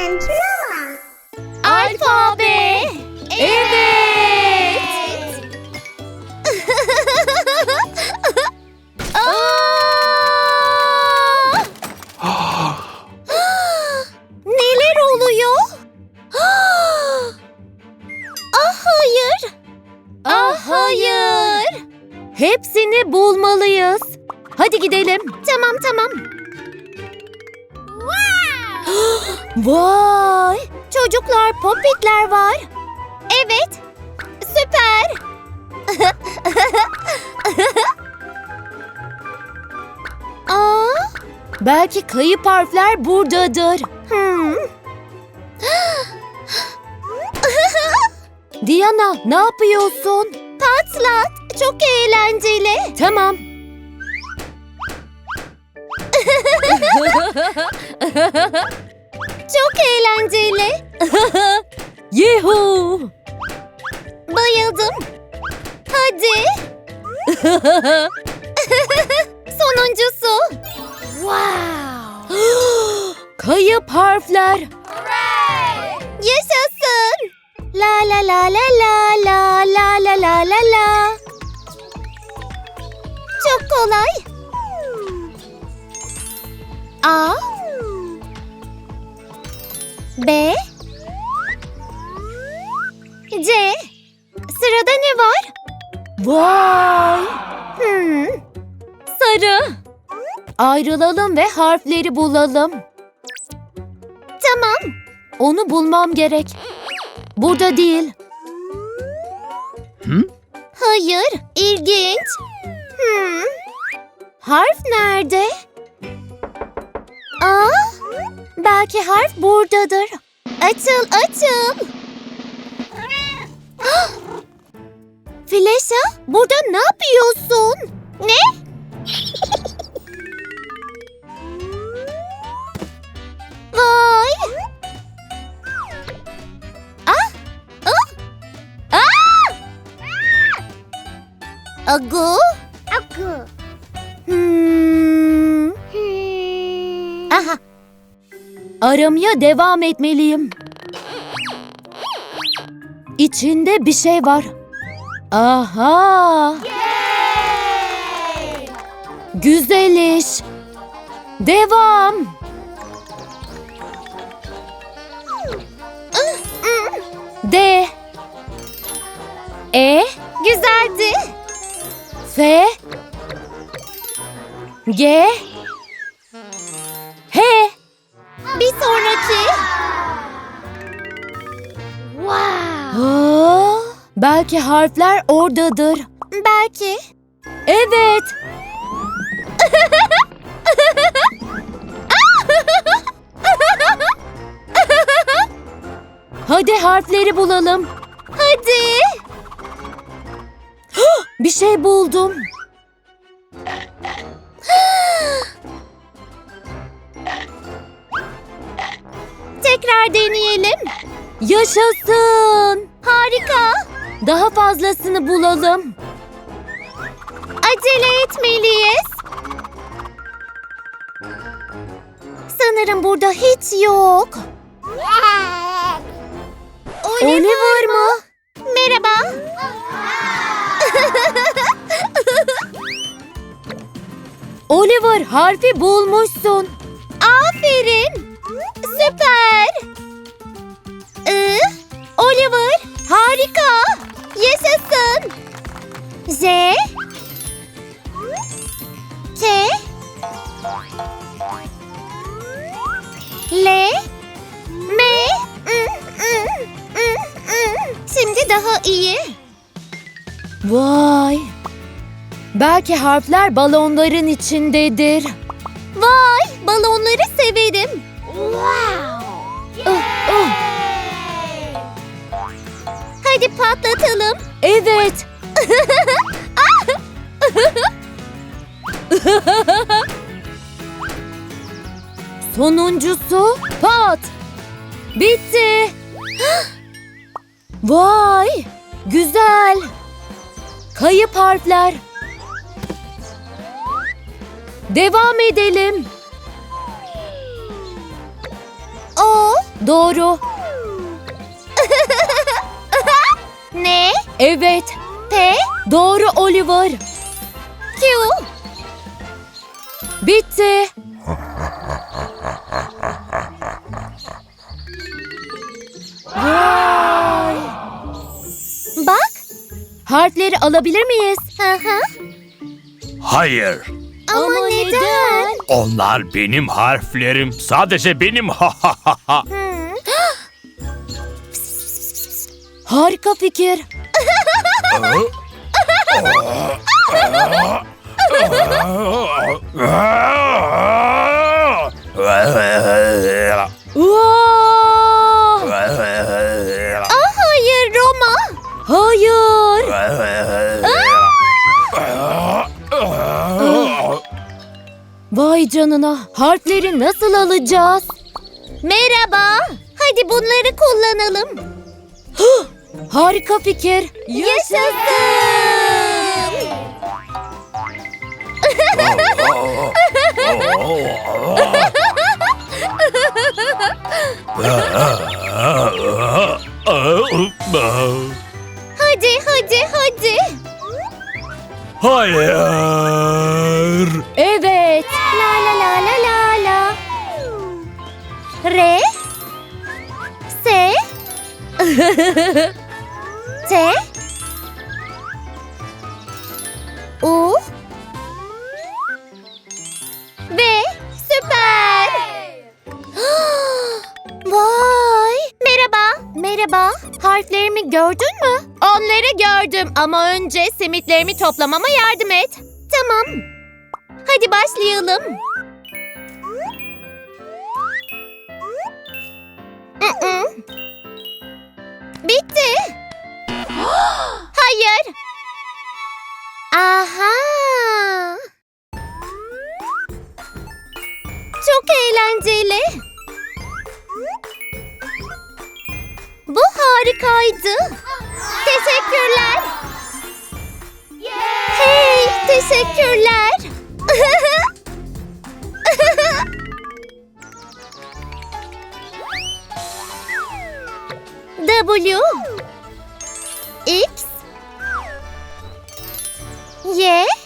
Pentagrama. Alfabe. Evet. Aa! Neler oluyor? ah hayır. Ah hayır. Hepsini bulmalıyız. Hadi gidelim. Tamam tamam. Vay! Çocuklar, popitler var. Evet. Süper. Aa, belki kayıp harfler buradadır. Hmm. Diana, ne yapıyorsun? Patlat. Çok eğlenceli. Tamam. Çok eğlenceli. Yuhu! Bayıldım. Hadi. Sonuncusu. Wow. Kayıp harfler. Yaşasın. La la la la la la la la la la la. Çok kolay. A B C Sırada ne var? Vay! Hmm. Sarı. Ayrılalım ve harfleri bulalım. Tamam. Onu bulmam gerek. Burada değil. Hı? Hayır, ilginç. Hmm. Harf nerede? Aa, belki harf buradadır. Açıl. Hah! Fleşa, burada ne yapıyorsun? Ne? Vay! Ah! Ah! Ah! Agu? Aramaya devam etmeliyim. İçinde bir şey var. Aha. Güzel iş. Devam. D. E. Güzeldi. F. G. belki harfler oradadır. Belki. Evet. Hadi harfleri bulalım. Hadi. Bir şey buldum. Tekrar deneyelim. Yaşasın. Harika. Daha fazlasını bulalım. Acele etmeliyiz. Sanırım burada hiç yok. Oliver mı? Merhaba. Oliver harfi bulmuşsun. L M. Şimdi daha iyi. Vay. Belki harfler balonların içindedir. Vay, balonları Sonuncusu pat. Bitti. Vay, güzel. Kayıp harfler. Devam edelim. O, Doğru. Ne? Evet. P? Doğru Oliver. Q? Bitti. Harfleri alabilir miyiz? Hı hı. Hayır. Ama, neden? Onlar benim harflerim. Sadece benim ha ha ha ha. Hmm. Harika fikir. Canına. Harfleri nasıl alacağız? Merhaba. Hadi bunları kullanalım. Harika fikir. Yaşasın. Hadi hadi hadi. Hayır. T. U. V. Süper. Vay. Merhaba. Merhaba. Harflerimi gördün mü? Onları gördüm ama önce simitlerimi toplamama yardım et. Tamam. Hadi başlayalım. Bitti. Hayır. Aha. Çok eğlenceli. Bu harikaydı. Teşekkürler. Hey, teşekkürler. W X Y